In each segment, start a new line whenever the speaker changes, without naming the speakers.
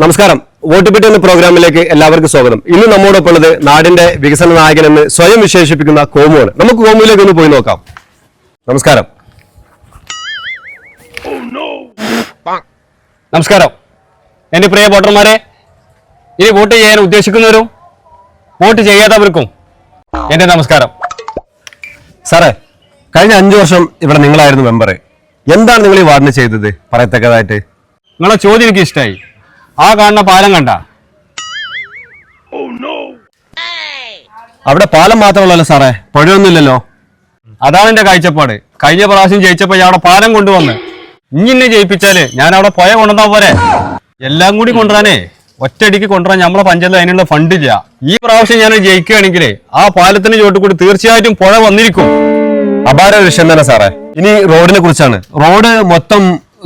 നമസ്കാരം. Vote pit എന്ന പ്രോഗ്രാമിലേക്ക് എല്ലാവർക്കും സ്വാഗതം. ഇന്ന് നമ്മോടൊപ്പം ഉള്ളത് നാടിന്റെ വികസന നായകൻ എന്ന് സ്വയം വിശേഷിപ്പിക്കുന്ന കോമുവാണ്. നമുക്ക് കോമുവിലേക്ക് ഒന്ന് പോയി നോക്കാം. നമസ്കാരം.
നമസ്കാരം. എന്റെ പ്രിയ വോട്ടർമാരെ ഇനി വോട്ട് ചെയ്യാൻ ഉദ്ദേശിക്കുന്നവരും വോട്ട് ചെയ്യാത്തവർക്കും എന്റെ നമസ്കാരം.
സാറേ കഴിഞ്ഞ അഞ്ചു വർഷം ഇവിടെ നിങ്ങളായിരുന്നു മെമ്പർ എന്താണ് നിങ്ങൾ ഈ വാർഡിന് ചെയ്തത്? പറയത്തക്കതായിട്ട്.
നിങ്ങളെ ചോദ്യം എനിക്ക് ഇഷ്ടമായി ആ കാണുന്ന പാലം കണ്ട?
അവിടെ പാലം മാത്രമല്ലല്ലോ സാറേ പുഴയൊന്നുമില്ലല്ലോ
അതാണ് എന്റെ കാഴ്ചപ്പാട്. കഴിഞ്ഞ പ്രാവശ്യം ജയിച്ചപ്പോ ഞാൻ അവിടെ പാലം കൊണ്ടുവന്ന്. ഇഞ്ഞിന്നെ ജയിപ്പിച്ചാൽ ഞാൻ അവിടെ പുഴ കൊണ്ടുവന്നാ പോരെ? എല്ലാം കൂടി കൊണ്ടുവരാനേ ഒറ്റടിക്ക് കൊണ്ടുവരാൻ നമ്മളെ പഞ്ചായത്തിൽ അതിനുള്ള ഫണ്ടില്ല ഈ പ്രാവശ്യം ഞാൻ ജയിക്കുകയാണെങ്കിൽ ആ പാലത്തിന് ചോട്ട് കൂടി തീർച്ചയായിട്ടും പുഴ വന്നിരിക്കും.
അപാര വിഷയം തന്നെ സാറേ. ഇനി റോഡിനെ കുറിച്ചാണ്. റോഡ് മൊത്തം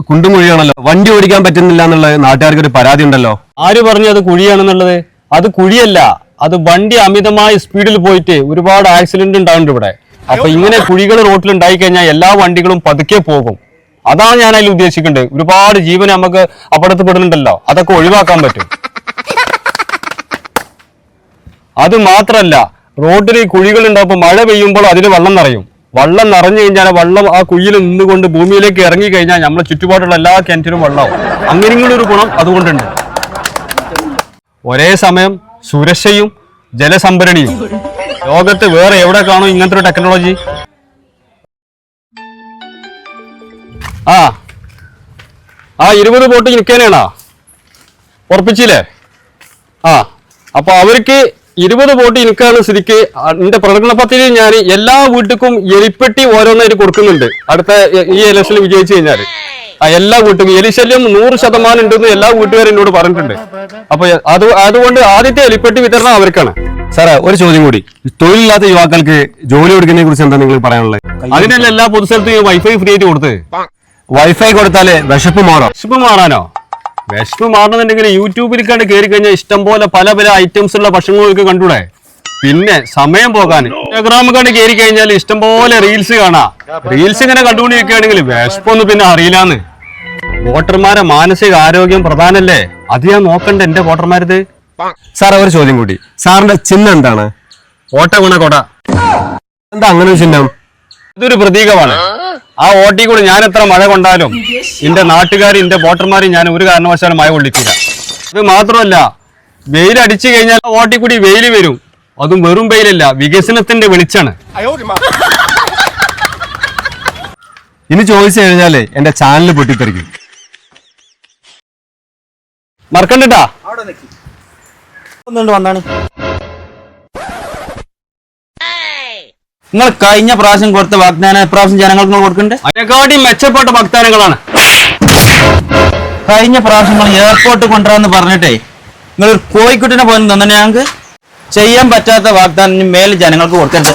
കുണ്ടും കുഴിയാണല്ലോ വണ്ടി ഓടിക്കാൻ പറ്റുന്നില്ല എന്നുള്ള നാട്ടുകാർക്ക് ഒരു പരാതി ഉണ്ടല്ലോ?
ആര് പറഞ്ഞു അത് കുഴിയാണെന്നുള്ളത് അത് കുഴിയല്ല. അത് വണ്ടി അമിതമായ സ്പീഡിൽ പോയിട്ട് ഒരുപാട് ആക്സിഡന്റ് ഉണ്ടാവുന്നുണ്ട് ഇവിടെ. അപ്പൊ ഇങ്ങനെ കുഴികൾ റോട്ടിൽ ഉണ്ടായി കഴിഞ്ഞാൽ എല്ലാ വണ്ടികളും പതുക്കെ പോകും. അതാണ് ഞാൻ അതിൽ ഉദ്ദേശിക്കുന്നത്. ഒരുപാട് ജീവൻ നമുക്ക് അപകടത്തിൽപ്പെടുന്നുണ്ടല്ലോ. അതൊക്കെ ഒഴിവാക്കാൻ പറ്റും. അത് മാത്രല്ല റോഡിൽ കുഴികൾ ഉണ്ടാകുമ്പോൾ മഴ പെയ്യുമ്പോൾ അതിൽ വെള്ളം നിറയും. വെള്ളം നിറഞ്ഞു കഴിഞ്ഞാൽ വള്ളം ആ കുയ്യിൽ നിന്നുകൊണ്ട് ഭൂമിയിലേക്ക് ഇറങ്ങി കഴിഞ്ഞാൽ നമ്മളെ ചുറ്റുപാടുള്ള എല്ലാ കിണറ്റിലും വെള്ളമാവും. അങ്ങനെ ഒരു ഗുണം അതുകൊണ്ടുണ്ട്. ഒരേ സമയം സുരക്ഷയും ജലസംഭരണിയും. ലോകത്ത് വേറെ എവിടെ കാണും ഇങ്ങനത്തെ ഒരു ടെക്നോളജി ആ. ആ ഇരുപത് ബോട്ട് നിൽക്കാനാണോ ഉറപ്പിച്ചില്ലേ? ആ. അപ്പൊ അവർക്ക് ഇരുപത് വോട്ട് എനിക്കാണ് സ്ഥിതിക്ക്. എന്റെ പ്രകടന പത്രിക ഞാൻ എല്ലാ വീട്ടുക്കും എലിപ്പെട്ടി ഓരോന്നായിട്ട് കൊടുക്കുന്നുണ്ട്. അടുത്ത ഈ ഇലക്ഷനിൽ വിജയിച്ചു കഴിഞ്ഞാൽ ആ എല്ലാ വീട്ടും എലിശല്യം നൂറ് ശതമാനം ഉണ്ടെന്ന് എല്ലാ വീട്ടുകാരും എന്നോട് പറഞ്ഞിട്ടുണ്ട്. അപ്പൊ അത് അതുകൊണ്ട് ആദ്യത്തെ എലിപ്പെട്ടി വിതരണം അവർക്കാണ്.
സാറേ ഒരു ചോദ്യം കൂടി. തൊഴിലില്ലാത്ത യുവാക്കൾക്ക് ജോലി കൊടുക്കുന്നതിനെ കുറിച്ച് എന്താ നിങ്ങൾ പറയാനുള്ളത്?
അതിനല്ല എല്ലാ പൊതുസ്ഥലത്തും വൈഫൈ ഫ്രീ ആയിട്ട് കൊടുത്ത്.
വൈഫൈ കൊടുത്താലേ വിശപ്പ് മാറാം.
വിശപ്പ് മാറാനോ? വിശപ്പ് മാറണമെന്നുണ്ടെങ്കിൽ യൂട്യൂബിൽ കണ്ട് കയറി കഴിഞ്ഞാൽ ഇഷ്ടം പോലെ പല പല ഐറ്റംസ് ഉള്ള ഭക്ഷണങ്ങളൊക്കെ കണ്ടൂടെ. പിന്നെ സമയം പോകാൻ. ഇൻസ്റ്റാഗ്രാമിൽ കണ്ട് കയറി കഴിഞ്ഞാൽ ഇഷ്ടം പോലെ റീൽസ് കാണാം. റീൽസ് ഇങ്ങനെ കണ്ടുകൊണ്ടിരിക്കുകയാണെങ്കിൽ വിശപ്പൊന്നും പിന്നെ അറിയില്ലാന്ന്. വോട്ടർമാരെ മാനസിക ആരോഗ്യം പ്രധാനല്ലേ? അത് ഞാൻ നോക്കണ്ട എന്റെ വോട്ടർമാരത്.
സാർ ഒരു ചോദ്യം കൂടി. സാറിന്റെ ചിഹ്നം എന്താണ്?
ഓട്ട ഗുണ കൊട.
എന്താ അങ്ങനെ ഒരു ചിഹ്നം?
ഇതൊരു പ്രതീകമാണ്. ആ ഓട്ടി കൂടെ ഞാൻ എത്ര മഴ കൊണ്ടാലും എന്റെ നാട്ടുകാരും എന്റെ വോട്ടർമാരും ഞാൻ ഒരു കാരണവശാലും മഴ കൊള്ളിക്കില്ല. ഇത് മാത്രമല്ല വെയിൽ അടിച്ചു കഴിഞ്ഞാൽ ഓട്ടി കൂടി വെയിൽ വരും. അതും വെറും വെയിലല്ല വികസനത്തിന്റെ വെളിച്ചാണ്
ഇനി ചോദിച്ചു കഴിഞ്ഞാൽ എന്റെ ചാനൽ പൊട്ടിത്തെറിക്കും.
മറക്കണ്ടട്ടാ
വന്നാണ്. നിങ്ങൾ കഴിഞ്ഞ പ്രാവശ്യം കൊടുത്ത വാഗ്ദാനം ഇപ്രാവശ്യം ജനങ്ങൾക്ക് നിങ്ങൾ കൊടുക്കണ്ടേ
അതിനെക്കാട്ടി മെച്ചപ്പെട്ട വാഗ്ദാനങ്ങളാണ്.
കഴിഞ്ഞ പ്രാവശ്യം നിങ്ങൾ എയർപോർട്ട് കൊണ്ടുവരാന്ന് പറഞ്ഞിട്ടേ നിങ്ങൾ ഒരു കോഴിക്കുട്ടിനെ പോലും തന്നെ ഞങ്ങൾക്ക് ചെയ്യാൻ പറ്റാത്ത വാഗ്ദാനം മേലെ ജനങ്ങൾക്ക് കൊടുക്കരുത്.